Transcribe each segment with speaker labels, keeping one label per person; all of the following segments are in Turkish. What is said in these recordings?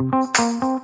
Speaker 1: Música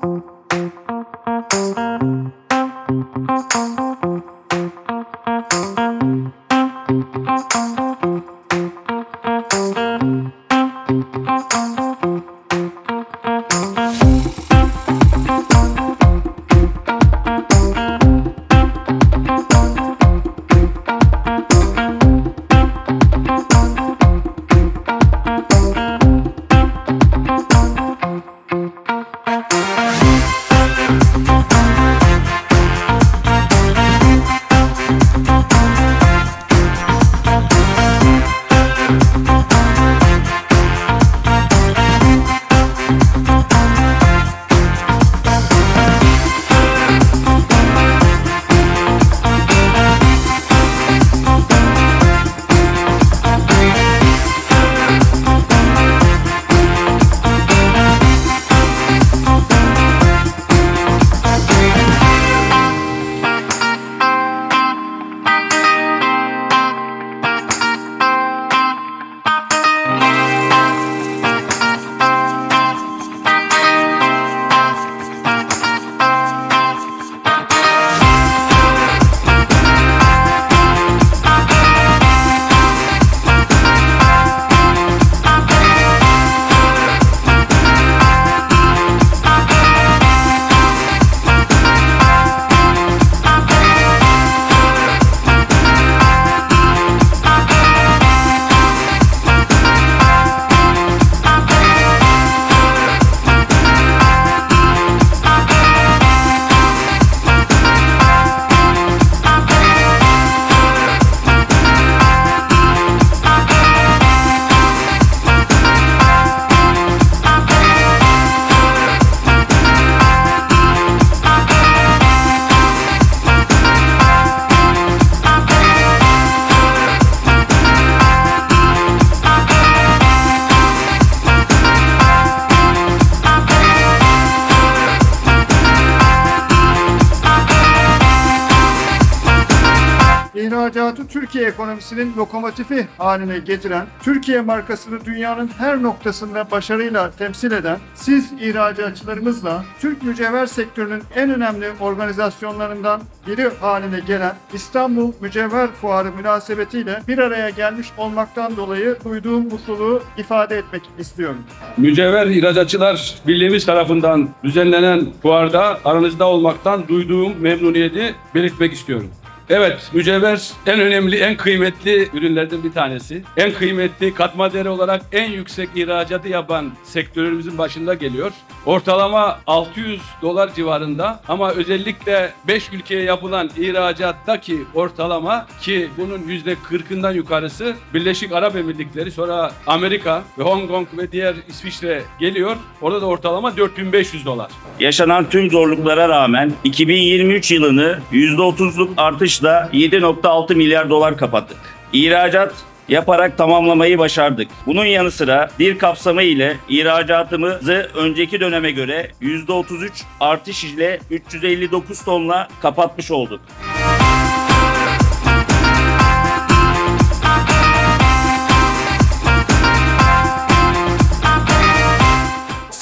Speaker 1: İhracatı Türkiye ekonomisinin lokomotifi haline getiren, Türkiye markasını dünyanın her noktasında başarıyla temsil eden, siz ihracatçılarımızla Türk mücevher sektörünün en önemli organizasyonlarından biri haline gelen İstanbul Mücevher Fuarı münasebetiyle bir araya gelmiş olmaktan dolayı duyduğum mutluluğu ifade etmek istiyorum.
Speaker 2: Mücevher İhracatçılar Birliğimiz tarafından düzenlenen fuarda aranızda olmaktan duyduğum memnuniyeti belirtmek istiyorum. Evet, mücevher en önemli, en kıymetli ürünlerden bir tanesi. En kıymetli katma değeri olarak en yüksek ihracatı yapan sektörümüzün başında geliyor. Ortalama 600 dolar civarında ama özellikle 5 ülkeye yapılan ihracattaki ortalama ki bunun %40'ından yukarısı Birleşik Arap Emirlikleri sonra Amerika ve Hong Kong ve diğer İsviçre geliyor. Orada da ortalama 4500 dolar.
Speaker 3: Yaşanan tüm zorluklara rağmen 2023 yılını %30'luk artışla 7.6 milyar dolar kapattık. İhracat yaparak tamamlamayı başardık. Bunun yanı sıra bir kapsamı ile ihracatımızı önceki döneme göre %33 artış ile 359 tonla kapatmış olduk.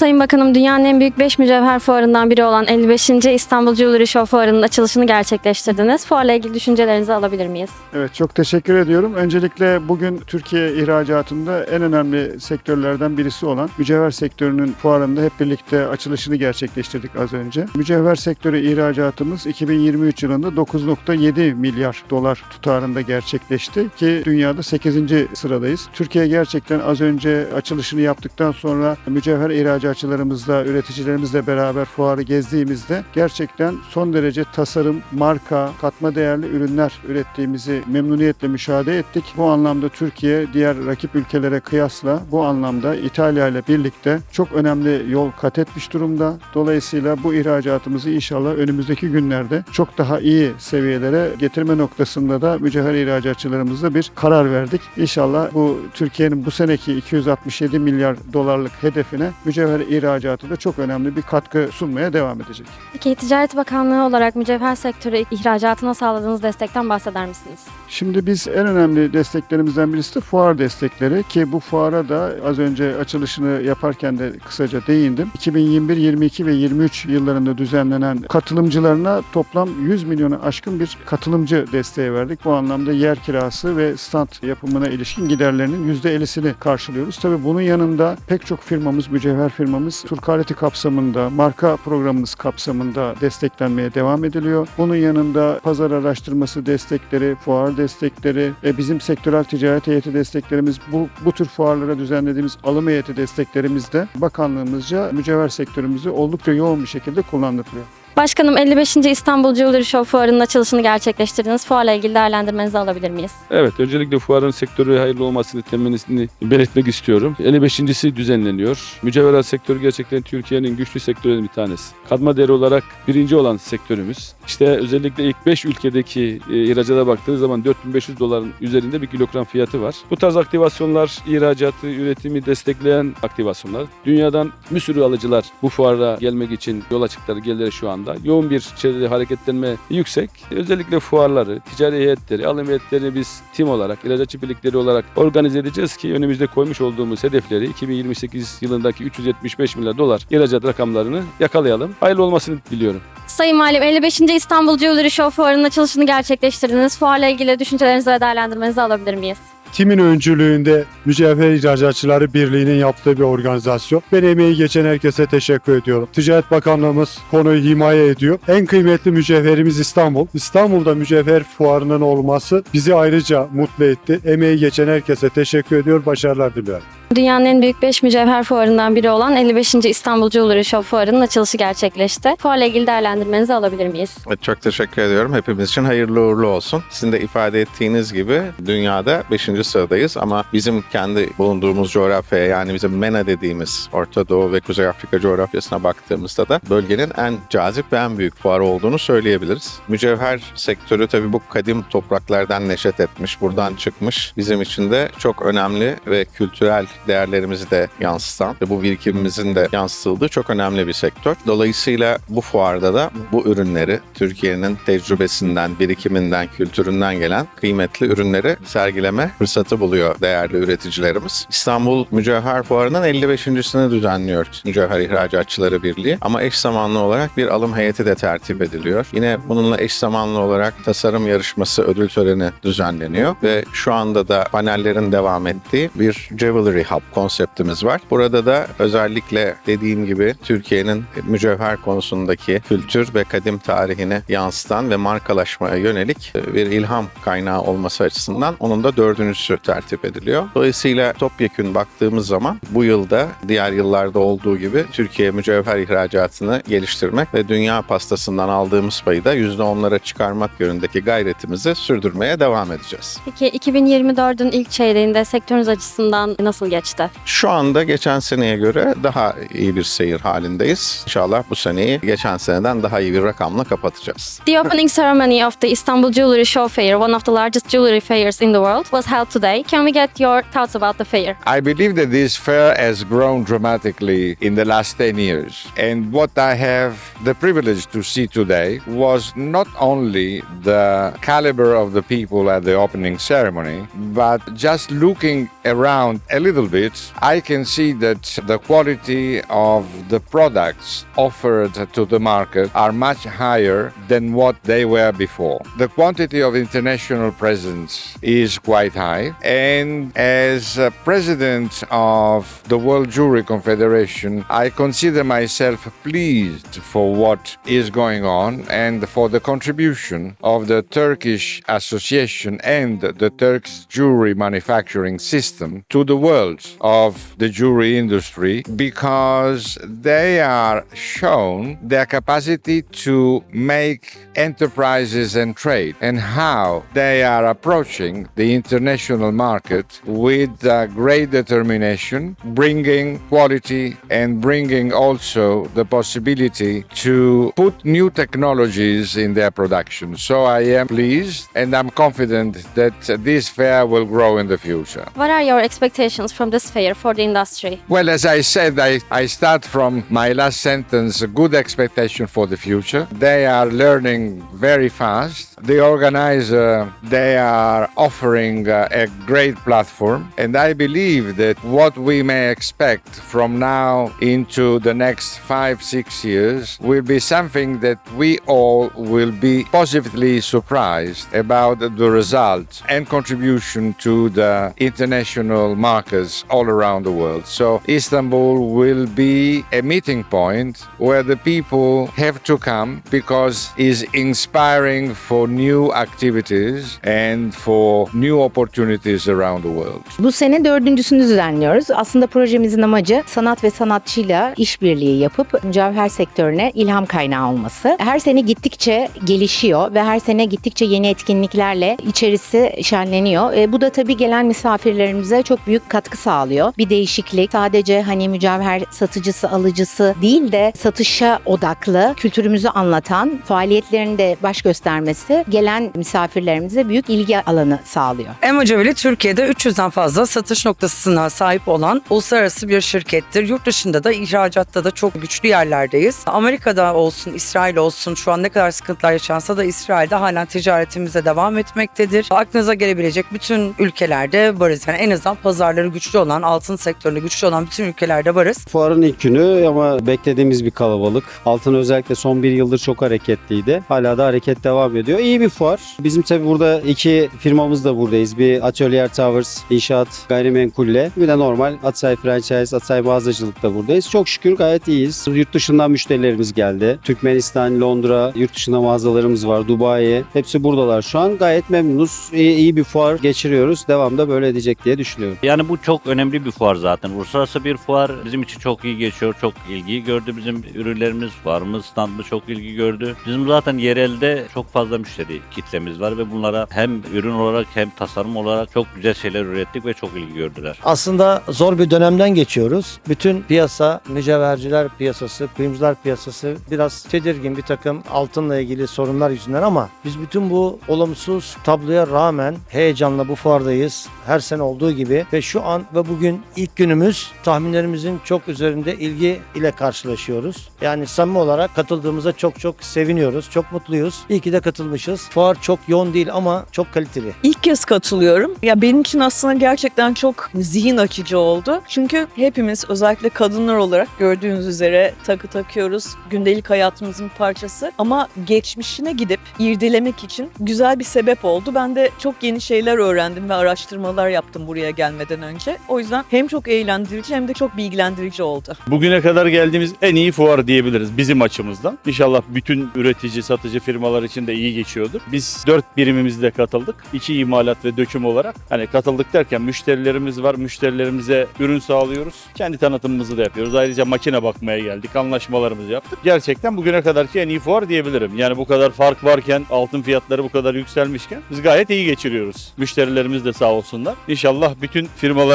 Speaker 4: Sayın Bakanım, dünyanın en büyük 5 mücevher fuarından biri olan 55. İstanbul Jewelry Show fuarının açılışını gerçekleştirdiniz. Fuarla ilgili düşüncelerinizi alabilir miyiz?
Speaker 1: Evet çok teşekkür ediyorum. Öncelikle bugün Türkiye ihracatında en önemli sektörlerden birisi olan mücevher sektörünün fuarında hep birlikte açılışını gerçekleştirdik az önce. Mücevher sektörü ihracatımız 2023 yılında 9.7 milyar dolar tutarında gerçekleşti ki dünyada 8. sıradayız. Türkiye gerçekten az önce açılışını yaptıktan sonra mücevher ihracatçılarımızla, üreticilerimizle beraber fuarı gezdiğimizde gerçekten son derece tasarım, marka, katma değerli ürünler ürettiğimizi memnuniyetle müşahede ettik. Bu anlamda Türkiye diğer rakip ülkelere kıyasla bu anlamda İtalya ile birlikte çok önemli yol kat etmiş durumda. Dolayısıyla bu ihracatımızı inşallah önümüzdeki günlerde çok daha iyi seviyelere getirme noktasında da mücevher ihracatçılarımızla bir karar verdik. İnşallah bu Türkiye'nin bu seneki 267 milyar dolarlık hedefine mücevher ihracatı da çok önemli bir katkı sunmaya devam edecek.
Speaker 4: Peki Ticaret Bakanlığı olarak mücevher sektörü ihracatına sağladığınız destekten bahseder misiniz?
Speaker 1: Şimdi biz en önemli desteklerimizden birisi de fuar destekleri ki bu fuara da az önce açılışını yaparken de kısaca değindim. 2021, 22 ve 23 yıllarında düzenlenen katılımcılarına toplam 100 milyonu aşkın bir katılımcı desteği verdik. Bu anlamda yer kirası ve stand yapımına ilişkin giderlerinin %50'sini karşılıyoruz. Tabii bunun yanında pek çok firmamız, mücevher firmamız Turkaleti kapsamında, marka programımız kapsamında desteklenmeye devam ediliyor. Bunun yanında pazar araştırması destekleri, fuar destekleri, e, bizim sektörel ticaret heyeti desteklerimiz, bu, bu tür fuarlara düzenlediğimiz alım heyeti desteklerimiz de bakanlığımızca mücevher sektörümüzü oldukça yoğun bir şekilde kullandırılıyor.
Speaker 4: Başkanım 55. İstanbul Jewelry Show fuarının açılışını gerçekleştirdiniz. Fuarla ilgili değerlendirmenizi alabilir miyiz?
Speaker 2: Evet, öncelikle fuarın sektörü hayırlı olmasını temennisini belirtmek istiyorum. 55.si düzenleniyor. Mücevherat sektörü gerçekten Türkiye'nin güçlü sektörlerinden bir tanesi. Katma değeri olarak birinci olan sektörümüz. İşte özellikle ilk 5 ülkedeki e, ihracata baktığınız zaman 4500 doların üzerinde bir kilogram fiyatı var. Bu tarz aktivasyonlar ihracatı, üretimi destekleyen aktivasyonlar. Dünyadan bir sürü alıcılar bu fuara gelmek için yola çıktılar, geldiler şu anda. Yoğun bir çevrede hareketlenme yüksek. Özellikle fuarları, ticari heyetleri, alım heyetlerini biz tim olarak, ihracatçı birlikleri olarak organize edeceğiz ki önümüzde koymuş olduğumuz hedefleri 2028 yılındaki 375 milyar dolar ihracat rakamlarını yakalayalım. Hayırlı olmasını diliyorum.
Speaker 4: Sayın Valim 55. İstanbul Jewelry Show fuarının açılışını gerçekleştirdiniz. Fuarla ilgili düşüncelerinizi ve değerlendirmenizi alabilir miyiz?
Speaker 5: Timin öncülüğünde Mücevher İhracatçıları Birliği'nin yaptığı bir organizasyon. Ben emeği geçen herkese teşekkür ediyorum. Ticaret Bakanlığımız konuyu himaye ediyor. En kıymetli mücevherimiz İstanbul. İstanbul'da mücevher fuarının olması bizi ayrıca mutlu etti. Emeği geçen herkese teşekkür ediyor. Başarılar diliyorum.
Speaker 4: Dünyanın en büyük 5 mücevher fuarından biri olan 55. İstanbul Jewelry Show fuarının açılışı gerçekleşti. Fuarla ilgili değerlendirmenizi alabilir miyiz?
Speaker 6: Evet, Çok teşekkür ediyorum. Hepimiz için hayırlı uğurlu olsun. Sizin de ifade ettiğiniz gibi dünyada 5. sıradayız ama bizim kendi bulunduğumuz coğrafyaya yani bizim MENA dediğimiz Orta Doğu ve Kuzey Afrika coğrafyasına baktığımızda da bölgenin en cazip ve en büyük fuarı olduğunu söyleyebiliriz. Mücevher sektörü tabii bu kadim topraklardan neşet etmiş, buradan çıkmış. Bizim için de çok önemli ve kültürel değerlerimizi de yansıtan ve bu birikimimizin de yansıtıldığı çok önemli bir sektör. Dolayısıyla bu fuarda da bu ürünleri Türkiye'nin tecrübesinden, birikiminden, kültüründen gelen kıymetli ürünleri sergileme fırsatı buluyor değerli üreticilerimiz. İstanbul Mücevher Fuarı'nın 55.sini düzenliyoruz Mücevher İhracatçıları Birliği ama eş zamanlı olarak bir alım heyeti de tertip ediliyor. Yine bununla eş zamanlı olarak tasarım yarışması ödül töreni düzenleniyor ve şu anda da panellerin devam ettiği bir Jewelry Hub konseptimiz var. Burada da özellikle dediğim gibi Türkiye'nin mücevher konusundaki kültür ve kadim tarihini yansıtan ve markalaşmaya yönelik bir ilham kaynağı olması açısından onun da dördüncüsü tertip ediliyor. Dolayısıyla topyekün baktığımız zaman bu yılda diğer yıllarda olduğu gibi Türkiye mücevher ihracatını geliştirmek ve dünya pastasından aldığımız payı da %10'lara çıkarmak yönündeki gayretimizi sürdürmeye devam edeceğiz.
Speaker 4: Peki 2024'ün ilk çeyreğinde sektörünüz açısından nasıl geçti?
Speaker 6: Şu anda geçen seneye göre daha iyi bir seyir halindeyiz. İnşallah bu seneyi geçen seneden daha iyi bir rakamla kapatacağız.
Speaker 4: The opening ceremony of the Istanbul Jewelry Show Fair, one of the largest jewelry fairs in the world, was held today. Can we get your thoughts about the fair?
Speaker 7: I believe that this fair has grown dramatically in the last 10 years. And what I have the privilege to see today was not only the caliber of the people at the opening ceremony, but just looking around a little bit, I can see that the quality of the products offered to the market are much higher than what they were before. The quantity of international presence is quite high. And as president of the World Jewelry Confederation, I consider myself pleased for what is going on and for the contribution of the Turkish Association and the Turkish jewelry manufacturing system to the world of the jewelry industry because they are shown their capacity to make enterprises and trade and how they are approaching the international market with uh, great determination, bringing quality and bringing also the possibility to put new technologies in their production. So I am pleased and I'm confident that this fair will grow in the future.
Speaker 4: What are your expectations from from this fair for the industry?
Speaker 7: Well, as I said, I, I start from my last sentence good expectation for the future. They are learning very fast. The organizer, they are offering uh, a great platform. And I believe that what we may expect from now into the next five, six years will be something that we all will be positively surprised about the results and contribution to the international markets all around the world. So Istanbul will be a meeting point where the people have to come because it's inspiring for new activities and for new opportunities around the world.
Speaker 8: Bu sene dördüncüsünü düzenliyoruz. Aslında projemizin amacı sanat ve sanatçıyla işbirliği yapıp mücevher sektörüne ilham kaynağı olması. Her sene gittikçe gelişiyor ve her sene gittikçe yeni etkinliklerle içerisi şenleniyor. E, bu da tabii gelen misafirlerimize çok büyük katkı sağlıyor. Bir değişiklik sadece hani mücevher satıcısı alıcısı değil de satışa odaklı kültürümüzü anlatan faaliyetlerin de baş göstermesi gelen misafirlerimize büyük ilgi alanı sağlıyor.
Speaker 9: Emojaveli Türkiye'de 300'den fazla satış noktasına sahip olan uluslararası bir şirkettir. Yurt dışında da ihracatta da çok güçlü yerlerdeyiz. Amerika'da olsun, İsrail olsun şu an ne kadar sıkıntılar yaşansa da İsrail'de halen ticaretimize devam etmektedir. Aklınıza gelebilecek bütün ülkelerde varız. Yani en azından pazarları güçlü olan, altın sektöründe güçlü olan bütün ülkelerde varız.
Speaker 10: Fuarın ilk günü ama beklediğimiz bir kalabalık. Altın özellikle son bir yıldır çok hareketliydi. Hala da hareket devam ediyor. İyi bir fuar. Bizim tabi burada iki firmamız da buradayız. Bir Atölyer Towers İnşaat Gayrimenkul'le bir de normal Atsay Franchise, Atsay Mağazacılık'ta buradayız. Çok şükür gayet iyiyiz. Yurt dışından müşterilerimiz geldi. Türkmenistan, Londra, yurt dışında mağazalarımız var. Dubai. Hepsi buradalar şu an. Gayet memnunuz. İyi, iyi bir fuar geçiriyoruz. Devamda böyle edecek diye düşünüyorum.
Speaker 11: Yani bu çok önemli bir fuar zaten. Uluslararası bir fuar bizim için çok iyi geçiyor. Çok ilgi gördü bizim ürünlerimiz, fuarımız, standımız çok ilgi gördü. Bizim zaten yerelde çok fazla müşteri kitlemiz var ve bunlara hem ürün olarak hem tasarım olarak çok güzel şeyler ürettik ve çok ilgi gördüler.
Speaker 12: Aslında zor bir dönemden geçiyoruz. Bütün piyasa, mücevherciler piyasası, kuyumcular piyasası biraz tedirgin bir takım altınla ilgili sorunlar yüzünden ama biz bütün bu olumsuz tabloya rağmen heyecanla bu fuardayız. Her sene olduğu gibi ve şu an ve bugün ilk günümüz tahminlerimizin çok üzerinde ilgi ile karşılaşıyoruz. Yani samimi olarak katıldığımıza çok çok seviniyoruz. Çok mutluyuz. İyi ki de katılmışız. Fuar çok yoğun değil ama çok kaliteli.
Speaker 13: İlk kez katılıyorum. Ya benim için aslında gerçekten çok zihin açıcı oldu. Çünkü hepimiz özellikle kadınlar olarak gördüğünüz üzere takı takıyoruz. Gündelik hayatımızın parçası. Ama geçmişine gidip irdelemek için güzel bir sebep oldu. Ben de çok yeni şeyler öğrendim ve araştırmalar yaptım buraya gelmeden önce. O yüzden hem çok eğlendirici hem de çok bilgilendirici oldu.
Speaker 14: Bugüne kadar geldiğimiz en iyi fuar diyebiliriz bizim açımızdan. İnşallah bütün üretici, satıcı firmalar için de iyi geçiyordur. Biz dört birimimizle katıldık. İçi imalat ve döküm olarak. Hani katıldık derken müşterilerimiz var. Müşterilerimize ürün sağlıyoruz. Kendi tanıtımımızı da yapıyoruz. Ayrıca makine bakmaya geldik. Anlaşmalarımızı yaptık. Gerçekten bugüne kadarki en iyi fuar diyebilirim. Yani bu kadar fark varken, altın fiyatları bu kadar yükselmişken biz gayet iyi geçiriyoruz. Müşterilerimiz de sağ olsunlar. İnşallah bütün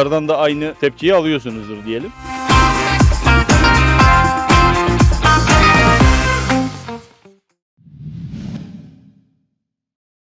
Speaker 14: firmalardan da aynı tepkiyi alıyorsunuzdur diyelim.